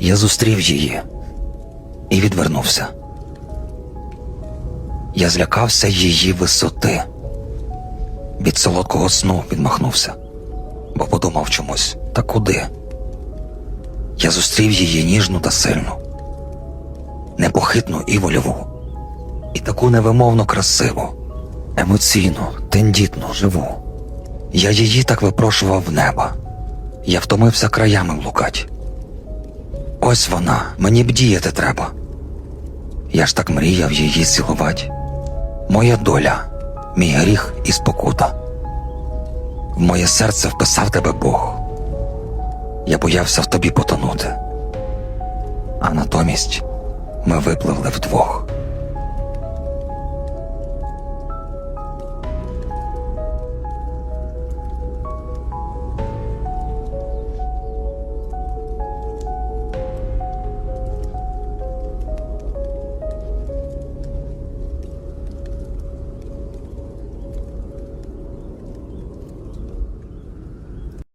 Я зустрів її і відвернувся. Я злякався її висоти. Від солодкого сну відмахнувся, бо подумав чомусь, та куди? Я зустрів її ніжну та сильну, непохитну і вольову, і таку невимовно красиву, емоційну, тендітну, живу. Я її так випрошував в неба. Я втомився краями блукать. Ось вона, мені б діяти треба. Я ж так мріяв її цілувати. Моя доля, мій гріх і спокута. В моє серце вписав тебе Бог. Я боявся в тобі потонути. А натомість ми випливли вдвох.